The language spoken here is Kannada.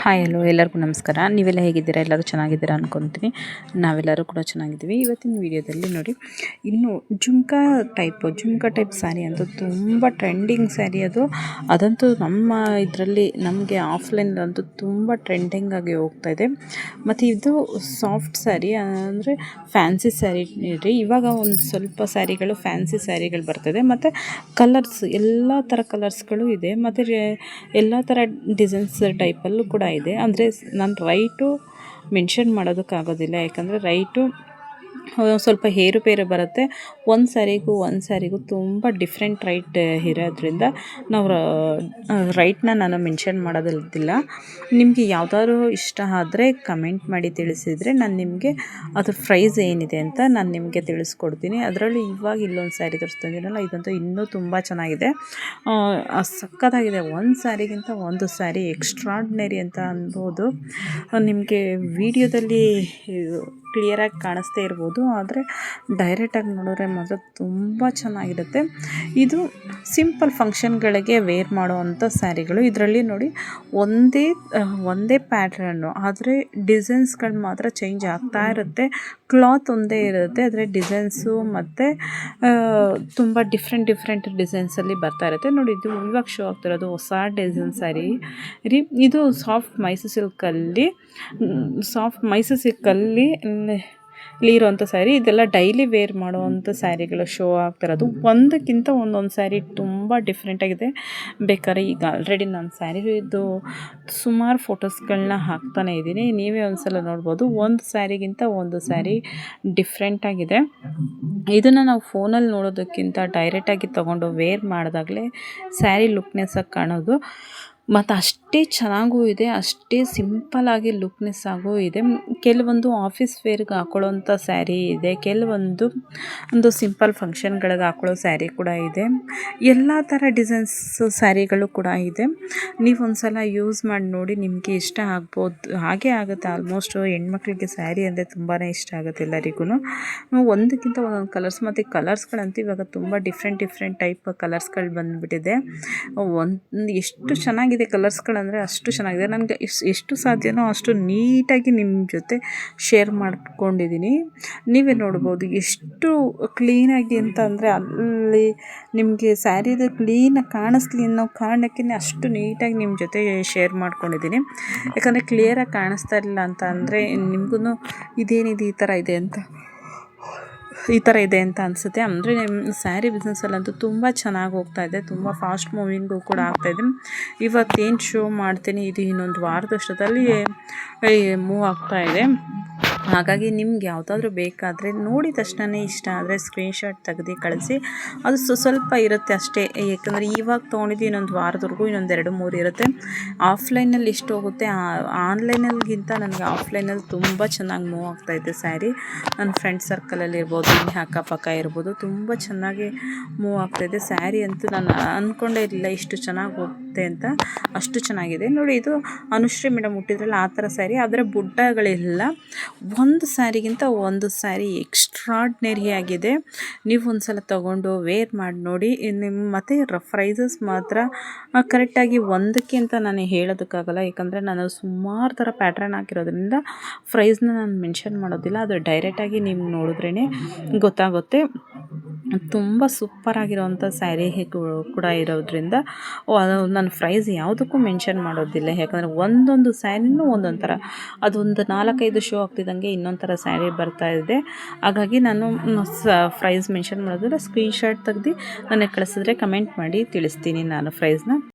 ಹಾಯ್, ಹಲೋ, ಎಲ್ಲರಿಗೂ ನಮಸ್ಕಾರ. ನೀವೆಲ್ಲ ಹೇಗಿದ್ದೀರಾ? ಎಲ್ಲರೂ ಚೆನ್ನಾಗಿದ್ದೀರಾ ಅನ್ಕೊತೀನಿ. ನಾವೆಲ್ಲರೂ ಕೂಡ ಚೆನ್ನಾಗಿದ್ದೀವಿ. ಇವತ್ತಿನ ವಿಡಿಯೋದಲ್ಲಿ ನೋಡಿ, ಇನ್ನು jhumka type jhumka type saree ಅಂತೂ ತುಂಬ ಟ್ರೆಂಡಿಂಗ್ ಸ್ಯಾರಿ ಅದು. ಅದಂತೂ ನಮ್ಮ ಇದರಲ್ಲಿ, ನಮಗೆ ಆಫ್ಲೈನಲ್ಲಂತೂ ತುಂಬ ಟ್ರೆಂಡಿಂಗ್ ಆಗಿ ಹೋಗ್ತಾ ಇದೆ. ಮತ್ತು ಇದು ಸಾಫ್ಟ್ ಸ್ಯಾರಿ ಅಂದರೆ ಫ್ಯಾನ್ಸಿ ಸ್ಯಾರಿ ನೀಡಿರಿ ಇವಾಗ ಒಂದು ಸ್ವಲ್ಪ ಸ್ಯಾರಿಗಳು ಫ್ಯಾನ್ಸಿ ಸ್ಯಾರಿಗಳು ಬರ್ತದೆ. ಮತ್ತು ಕಲರ್ಸ್ ಎಲ್ಲ ಥರ ಕಲರ್ಸ್ಗಳು ಇದೆ. ಮತ್ತು ಎಲ್ಲ ಥರ ಡಿಸೈನ್ಸ್ ಟೈಪಲ್ಲೂ ಕೂಡ ಇದೆ. ಅಂದರೆ ನಾನು ರೈಟು ಮೆನ್ಷನ್ ಮಾಡೋದಕ್ಕಾಗೋದಿಲ್ಲ. ಯಾಕಂದರೆ ರೈಟು ಸ್ವಲ್ಪ ಏರುಪೇರು ಬರುತ್ತೆ. ಒಂದು ಸ್ಯಾರಿಗೂ ಒಂದು ಸ್ಯಾರಿಗೂ ತುಂಬ ಡಿಫ್ರೆಂಟ್ ರೈಟ್ ಇರೋದ್ರಿಂದ ನಾವು ರೈಟ್ನ ನಾನು ಮೆನ್ಷನ್ ಮಾಡೋದಿಲ್ಲ. ನಿಮಗೆ ಯಾವುದಾದ್ರು ಇಷ್ಟ ಆದರೆ ಕಮೆಂಟ್ ಮಾಡಿ ತಿಳಿಸಿದರೆ ನಾನು ನಿಮಗೆ ಅದ್ರ ಪ್ರೈಸ್ ಏನಿದೆ ಅಂತ ನಾನು ನಿಮಗೆ ತಿಳಿಸ್ಕೊಡ್ತೀನಿ. ಅದರಲ್ಲಿ ಇವಾಗ ಇಲ್ಲೊಂದು ಸ್ಯಾರಿ ತೋರಿಸ್ತಿದ್ದೀನಲ್ಲ ಇದಂತೂ ಇನ್ನೂ ತುಂಬ ಚೆನ್ನಾಗಿದೆ. ಸಕ್ಕತ್ತಾಗಿದೆ. ಒಂದು ಸ್ಯಾರಿಗಿಂತ ಒಂದು ಸ್ಯಾರಿ ಎಕ್ಸ್ಟ್ರಾಡ್ನರಿ ಅಂತ ಅನ್ಬೋದು. ನಿಮಗೆ ವಿಡಿಯೋದಲ್ಲಿ ಕ್ಲಿಯರಾಗಿ ಕಾಣಿಸ್ತೇ ಇರ್ಬೋದು. ಆದರೆ ಡೈರೆಕ್ಟಾಗಿ ನೋಡಿದ್ರೆ ಮಾತ್ರ ತುಂಬ ಚೆನ್ನಾಗಿರುತ್ತೆ. ಇದು ಸಿಂಪಲ್ ಫಂಕ್ಷನ್ಗಳಿಗೆ ವೇರ್ ಮಾಡುವಂಥ ಸ್ಯಾರಿಗಳು. ಇದರಲ್ಲಿ ನೋಡಿ ಒಂದೇ ಒಂದೇ ಪ್ಯಾಟ್ರನ್ನು ಆದರೆ ಡಿಸೈನ್ಸ್ಗಳು ಮಾತ್ರ ಚೇಂಜ್ ಆಗ್ತಾ ಇರುತ್ತೆ. ಕ್ಲಾತ್ ಒಂದೇ ಇರುತ್ತೆ. ಆದರೆ ಡಿಸೈನ್ಸು ಮತ್ತು ತುಂಬ ಡಿಫ್ರೆಂಟ್ ಡಿಫ್ರೆಂಟ್ ಡಿಸೈನ್ಸಲ್ಲಿ ಬರ್ತಾ ಇರುತ್ತೆ. ನೋಡಿ, ಇದು ಇವಾಗ ಶೋ ಆಗ್ತಿರೋದು ಹೊಸ ಡಿಸೈನ್ ಸ್ಯಾರಿ. ರೀ, ಇದು ಸಾಫ್ಟ್ ಮೈಸೂರು ಸಿಲ್ಕಲ್ಲಿ ಸಾಫ್ಟ್ ಮೈಸೂರು ಸಿಲ್ಕಲ್ಲಿ ಇರೋವಂಥ ಸ್ಯಾರಿ, ಇದೆಲ್ಲ ಡೈಲಿ ವೇರ್ ಮಾಡುವಂಥ ಸ್ಯಾರಿಗಳು ಶೋ ಆಗ್ತಿರೋದು. ಒಂದಕ್ಕಿಂತ ಒಂದೊಂದು ಸ್ಯಾರಿ ತುಂಬ ಡಿಫ್ರೆಂಟಾಗಿದೆ ಬೇಕಾದ್ರೆ ಈಗ ಆಲ್ರೆಡಿ ನಾನು ಸ್ಯಾರಿದು ಸುಮಾರು ಫೋಟೋಸ್ಗಳನ್ನ ಹಾಕ್ತಾನೆ ಇದ್ದೀನಿ. ನೀವೇ ಒಂದು ಸಲ ನೋಡ್ಬೋದು. ಒಂದು ಸ್ಯಾರಿಗಿಂತ ಒಂದು ಸ್ಯಾರಿ ಡಿಫ್ರೆಂಟಾಗಿದೆ ಇದನ್ನು ನಾವು ಫೋನಲ್ಲಿ ನೋಡೋದಕ್ಕಿಂತ ಡೈರೆಕ್ಟಾಗಿ ತೊಗೊಂಡು ವೇರ್ ಮಾಡಿದಾಗಲೇ ಸ್ಯಾರಿ ಲುಕ್ನೆಸ್ಸಾಗಿ ಕಾಣೋದು. ಮತ್ತು ಅಷ್ಟೇ ಚೆನ್ನಾಗೂ ಇದೆ, ಅಷ್ಟೇ ಸಿಂಪಲ್ಲಾಗಿ ಲುಕ್ನೆಸ್ ಆಗೂ ಇದೆ. ಕೆಲವೊಂದು ಆಫೀಸ್ ವೇರ್ಗೆ ಹಾಕೊಳ್ಳೋಂಥ ಸ್ಯಾರಿ ಇದೆ, ಕೆಲವೊಂದು ಒಂದು ಸಿಂಪಲ್ ಫಂಕ್ಷನ್ಗಳಿಗೆ ಹಾಕೊಳ್ಳೋ ಸ್ಯಾರಿ ಕೂಡ ಇದೆ. ಎಲ್ಲ ಥರ ಡಿಸೈನ್ಸ್ ಸ್ಯಾರಿಗಳು ಕೂಡ ಇದೆ. ನೀವು ಒಂದು ಸಲ ಯೂಸ್ ಮಾಡಿ ನೋಡಿ ನಿಮಗೆ ಇಷ್ಟ ಆಗ್ಬೋದು, ಹಾಗೆ ಆಗುತ್ತೆ. ಆಲ್ಮೋಸ್ಟು ಹೆಣ್ಮಕ್ಳಿಗೆ ಸ್ಯಾರಿ ಅಂದರೆ ತುಂಬಾ ಇಷ್ಟ ಆಗುತ್ತೆ ಎಲ್ಲರಿಗೂ ಒಂದಕ್ಕಿಂತ ಒಂದೊಂದು ಕಲರ್ಸ್ ಮತ್ತು ಕಲರ್ಸ್ಗಳಂತೂ ಇವಾಗ ತುಂಬ ಡಿಫ್ರೆಂಟ್ ಡಿಫ್ರೆಂಟ್ ಟೈಪ್ ಕಲರ್ಸ್ಗಳು ಬಂದುಬಿಟ್ಟಿದೆ. ಒಂದು, ಎಷ್ಟು ಚೆನ್ನಾಗಿ ಚೆನ್ನಾಗಿದೆ ಕಲರ್ಸ್ಗಳಂದರೆ ಅಷ್ಟು ಚೆನ್ನಾಗಿದೆ. ನನಗೆ ಎಷ್ಟು ಎಷ್ಟು ಸಾಧ್ಯನೋ ಅಷ್ಟು ನೀಟಾಗಿ ನಿಮ್ಮ ಜೊತೆ ಶೇರ್ ಮಾಡ್ಕೊಂಡಿದ್ದೀನಿ ನೀವೇ ನೋಡ್ಬೋದು ಎಷ್ಟು ಕ್ಲೀನಾಗಿ ಅಂತ ಅಂದರೆ ಅಲ್ಲಿ ನಿಮಗೆ ಸ್ಯಾರಿದು ಕ್ಲೀನಾಗಿ ಕಾಣಿಸ್ಲಿ ಅನ್ನೋ ಕಾರಣಕ್ಕೆ ಅಷ್ಟು ನೀಟಾಗಿ ನಿಮ್ಮ ಜೊತೆ ಶೇರ್ ಮಾಡ್ಕೊಂಡಿದ್ದೀನಿ ಯಾಕಂದರೆ ಕ್ಲಿಯರಾಗಿ ಕಾಣಿಸ್ತಾ ಇರಲಿಲ್ಲ ಅಂತ ಅಂದರೆ ನಿಮಗೂ ಇದೇನಿದೆ ಈ ಥರ ಇದೆ ಅಂತ. ಈ ಥರ ಇದೆ ಅಂತ ಅನಿಸುತ್ತೆ. ಅಂದರೆ ಸ್ಯಾರಿ ಬಿಸ್ನೆಸ್ಸಲ್ಲಂತೂ ತುಂಬ ಚೆನ್ನಾಗಿ ಹೋಗ್ತಾ ಇದೆ. ತುಂಬ ಫಾಸ್ಟ್ ಮೂವಿಂಗು ಕೂಡ ಆಗ್ತಾಯಿದೆ ಇವತ್ತೇನು ಶೋ ಮಾಡ್ತೀನಿ? ಇದು ಇನ್ನೊಂದು ವಾರದಷ್ಟದಲ್ಲಿ ಮೂವ್ ಆಗ್ತಾ ಇದೆ. ಹಾಗಾಗಿ ನಿಮ್ಗೆ ಯಾವುದಾದ್ರೂ ಬೇಕಾದರೆ ನೋಡಿದ ತಕ್ಷಣ ಇಷ್ಟ ಆದರೆ ಸ್ಕ್ರೀನ್ಶಾಟ್ ತೆಗೆದು ಕಳಿಸಿ. ಅದು ಸ್ವಲ್ಪ ಇರುತ್ತೆ ಅಷ್ಟೇ ಏಕೆಂದರೆ ಇವಾಗ ತೊಗೊಂಡಿದ್ದು ಇನ್ನೊಂದು ವಾರದವರೆಗೂ ಇನ್ನೊಂದು ಎರಡು ಮೂರು ಇರುತ್ತೆ. ಆಫ್ಲೈನಲ್ಲಿ ಇಷ್ಟು ಹೋಗುತ್ತೆ. ಆನ್ಲೈನಲ್ಲಿಗಿಂತ ನನಗೆ ಆಫ್ಲೈನಲ್ಲಿ ತುಂಬ ಚೆನ್ನಾಗಿ ಮೂವ್ ಆಗ್ತಾ ಇದೆ ಸ್ಯಾರಿ ನನ್ನ ಫ್ರೆಂಡ್ ಸರ್ಕಲಲ್ಲಿ ಇರ್ಬೋದು ಇಲ್ಲಿ ಅಕ್ಕಪಕ್ಕ ಇರ್ಬೋದು, ತುಂಬ ಚೆನ್ನಾಗಿ ಮೂವ್ ಆಗ್ತಾ ಇದೆ. ಸ್ಯಾರಿ ಅಂತೂ ನಾನು ಅಂದ್ಕೊಂಡೇ ಇರಲಿಲ್ಲ ಇಷ್ಟು ಚೆನ್ನಾಗಿ ಹೋಗುತ್ತೆ ಅಂತ. ಅಷ್ಟು ಚೆನ್ನಾಗಿದೆ. ನೋಡಿ ಇದು ಅನುಶ್ರೀ ಮೇಡಮ್ ಹುಟ್ಟಿದ್ರಲ್ಲ, ಆ ಥರ ಸ್ಯಾರಿ ಆದರೆ ಬುಡ್ಡಗಳಿಲ್ಲ. ಒಂದು ಸ್ಯಾರಿಗಿಂತ ಒಂದು ಸ್ಯಾರಿ ಎಕ್ಸ್ಟ್ರಾಡ್ನರಿ ಆಗಿದೆ. ನೀವು ಒಂದು ಸಲ ತೊಗೊಂಡು ವೇರ್ ಮಾಡಿ ನೋಡಿ. ನಿಮ್ಮ ಮತ್ತು ಪ್ರೈಸಸ್ ಮಾತ್ರ ಕರೆಕ್ಟಾಗಿ ಒಂದಕ್ಕೆ ಅಂತ ನಾನು ಹೇಳೋದಕ್ಕಾಗಲ್ಲ. ಯಾಕಂದರೆ ನಾನು ಸುಮಾರು ಥರ ಪ್ಯಾಟ್ರನ್ ಹಾಕಿರೋದ್ರಿಂದ ಪ್ರೈಸ್ನ ನಾನು ಮೆನ್ಷನ್ ಮಾಡೋದಿಲ್ಲ. ಅದು ಡೈರೆಕ್ಟಾಗಿ ನೀವು ನೋಡಿದ್ರೇ ಗೊತ್ತಾಗುತ್ತೆ. ತುಂಬ ಸೂಪರಾಗಿರೋವಂಥ ಸ್ಯಾರಿ ಕೂಡ ಇರೋದ್ರಿಂದ ನಾನು ಪ್ರೈಸ್ ಯಾವುದಕ್ಕೂ ಮೆನ್ಷನ್ ಮಾಡೋದಿಲ್ಲ. ಯಾಕಂದರೆ ಒಂದೊಂದು ಸ್ಯಾರಿನೂ ಒಂದೊಂದು ಥರ. ಅದೊಂದು ನಾಲ್ಕೈದು ಶೋ ಆಗ್ತಿದ್ದಂಗೆ ಇನ್ನೊಂದು ಥರ ಸ್ಯಾರಿ ಬರ್ತಾ ಇದೆ. ಹಾಗಾಗಿ ನಾನು ಪ್ರೈಸ್ ಮೆನ್ಷನ್ ಮಾಡೋದಿಲ್ಲ. ಸ್ಕ್ರೀನ್ಶಾಟ್ ತೆಗ್ದು ನನಗೆ ಕಳಿಸಿದ್ರೆ ಕಮೆಂಟ್ ಮಾಡಿ ತಿಳಿಸ್ತೀನಿ ನಾನು ಪ್ರೈಸ್ನ.